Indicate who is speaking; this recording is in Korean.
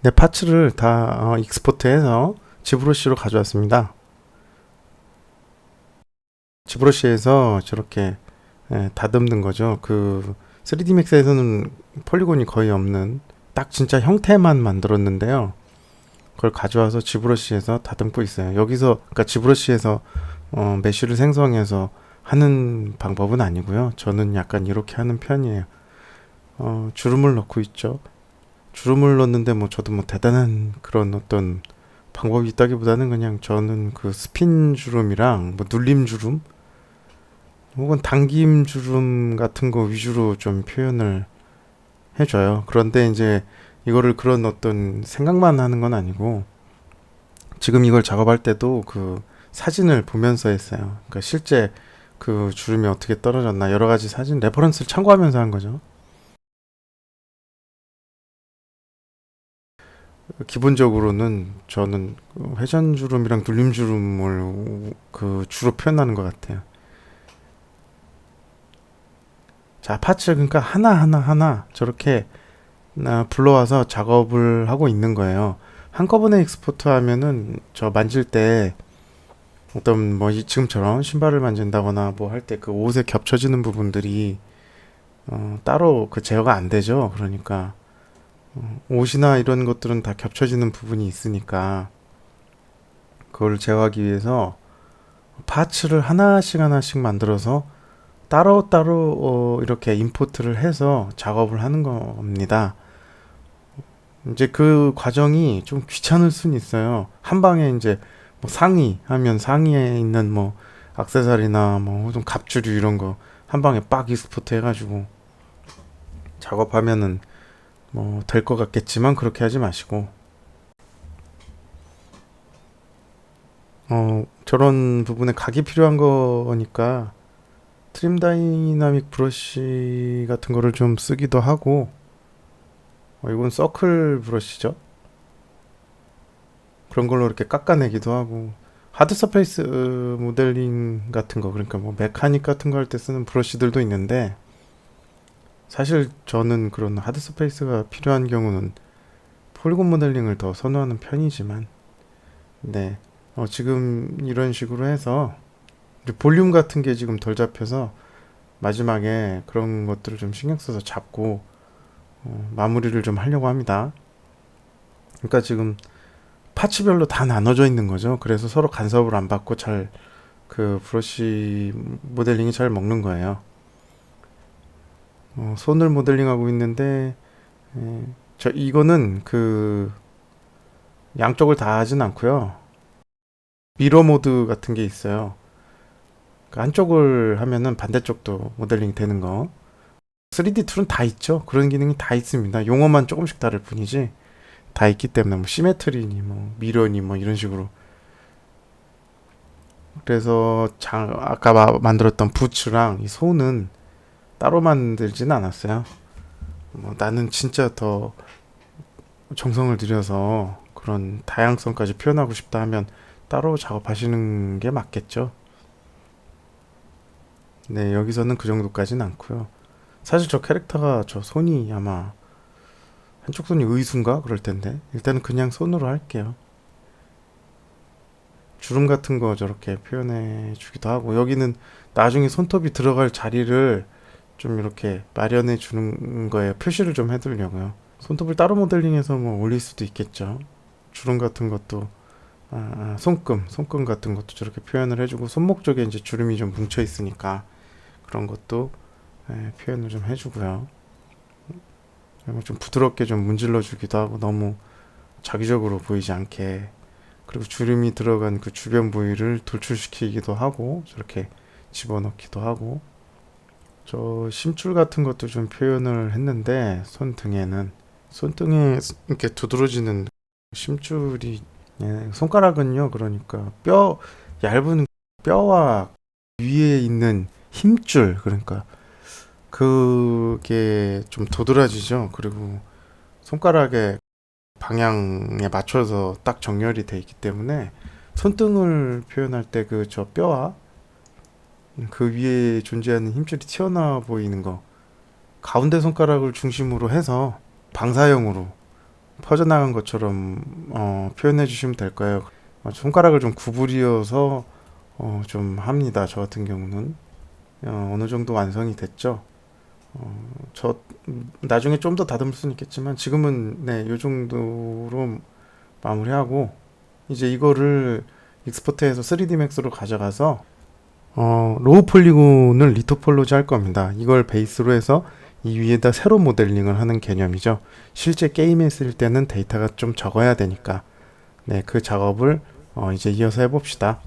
Speaker 1: 네, 파츠를 다 어, 익스포트해서 지브로시로 가져왔습니다. 지브로시에서 저렇게 예, 다듬는 거죠. 그 3D 맥스에서는 폴리곤이 거의 없는 딱 진짜 형태만 만들었는데요. 그걸 가져와서 지브러시에서 다듬고 있어요. 여기서 그러니까 지브러시에서 어, 메쉬를 생성해서 하는 방법은 아니고요. 저는 약간 이렇게 하는 편이에요. 어, 주름을 넣고 있죠. 주름을 넣는데 뭐 저도 뭐 대단한 그런 어떤 방법이 있다기보다는 그냥 저는 그 스핀 주름이랑 뭐 눌림 주름 혹은 당김 주름 같은 거 위주로 좀 표현을 해줘요. 그런데 이제 이거를 그런 어떤 생각만 하는 건 아니고 지금 이걸 작업할 때도 그 사진을 보면서 했어요. 그러니까 실제 그 주름이 어떻게 떨어졌나 여러 가지 사진 레퍼런스를 참고하면서 한 거죠. 기본적으로는 저는 회전 주름이랑 눌림 주름을 그 주로 표현하는 것 같아요. 자, 파츠 그러니까 하나 하나 하나 저렇게 나 불러와서 작업을 하고 있는 거예요. 한꺼번에 익스포트 하면은 저 만질 때 어떤 뭐 이- 지금처럼 신발을 만진다거나 뭐 할 때 그 옷에 겹쳐지는 부분들이 어, 따로 그 제어가 안 되죠. 그러니까 어, 옷이나 이런 것들은 다 겹쳐지는 부분이 있으니까 그걸 제어하기 위해서 파츠를 하나씩 하나씩 만들어서 따로따로 어, 이렇게 임포트를 해서 작업을 하는 겁니다. 이제 그 과정이 좀 귀찮을 수는 있어요. 한 방에 이제 뭐 상의 하면 상의에 있는 뭐 액세서리나 뭐 좀 갑주류 이런 거 한 방에 빡 익스포트 해가지고 작업하면은 뭐 될 것 같겠지만 그렇게 하지 마시고 어 저런 부분에 각이 필요한 거니까 트림 다이나믹 브러쉬 같은 거를 좀 쓰기도 하고 어, 이건 서클 브러쉬죠. 그런 걸로 이렇게 깎아내기도 하고 하드 서페이스 모델링 같은 거 그러니까 뭐 메카닉 같은 거 할 때 쓰는 브러쉬들도 있는데 사실 저는 그런 하드 서페이스가 필요한 경우는 폴리곤 모델링을 더 선호하는 편이지만 네 어, 지금 이런 식으로 해서 볼륨 같은 게 지금 덜 잡혀서 마지막에 그런 것들을 좀 신경 써서 잡고 어, 마무리를 좀 하려고 합니다. 그러니까 지금 파츠별로 다 나눠져 있는 거죠. 그래서 서로 간섭을 안 받고 잘 그 브러쉬 모델링이 잘 먹는 거예요. 어, 손을 모델링하고 있는데 에, 저 이거는 그 양쪽을 다 하진 않고요. 미러 모드 같은 게 있어요. 그 한쪽을 하면은 반대쪽도 모델링 되는 거. 3D 툴은 다 있죠. 그런 기능이 다 있습니다. 용어만 조금씩 다를 뿐이지 다 있기 때문에 뭐 시메트리니 뭐 미러니 뭐 이런 식으로. 그래서 장, 아까 마- 만들었던 부츠랑 이 손은 따로 만들지는 않았어요. 뭐 나는 진짜 더 정성을 들여서 그런 다양성까지 표현하고 싶다 하면 따로 작업하시는 게 맞겠죠. 네, 여기서는 그 정도까지는 않고요. 사실 저 캐릭터가 저 손이 아마 한쪽 손이 의수인가 그럴 텐데 일단은 그냥 손으로 할게요. 주름 같은 거 저렇게 표현해 주기도 하고 여기는 나중에 손톱이 들어갈 자리를 좀 이렇게 마련해 주는 거에 표시를 좀 해두려고요. 손톱을 따로 모델링해서 뭐 올릴 수도 있겠죠. 주름 같은 것도 아, 아, 손금, 손금 같은 것도 저렇게 표현을 해주고 손목 쪽에 이제 주름이 좀 뭉쳐 있으니까 그런 것도 예, 표현을 좀 해주고요. 좀 부드럽게 좀 문질러 주기도 하고 너무 자기적으로 보이지 않게 그리고 주름이 들어간 그 주변 부위를 돌출시키기도 하고 저렇게 집어넣기도 하고 저 심줄 같은 것도 좀 표현을 했는데 손등에는 손등에 이렇게 두드러지는 심줄이 예, 손가락은요 그러니까 뼈 얇은 뼈와 위에 있는 힘줄 그러니까 그게 좀 도드라지죠. 그리고 손가락의 방향에 맞춰서 딱 정렬이 돼 있기 때문에 손등을 표현할 때 그 저 뼈와 그 위에 존재하는 힘줄이 튀어나와 보이는 거 가운데 손가락을 중심으로 해서 방사형으로 퍼져나간 것처럼 어, 표현해 주시면 될 거예요. 어, 손가락을 좀 구부리어서 어, 좀 합니다. 저 같은 경우는 어, 어느 정도 완성이 됐죠. 어, 저 음, 나중에 좀 더 다듬을 수는 있겠지만 지금은 네, 요 정도로 마무리하고 이제 이거를 익스포트해서 3D 맥스로 가져가서 어, 로우 폴리곤을 리토폴로지 할 겁니다. 이걸 베이스로 해서 이 위에다 세로 모델링을 하는 개념이죠. 실제 게임에 했을 때는 데이터가 좀 적어야 되니까 네, 그 작업을 어, 이제 이어서 해봅시다.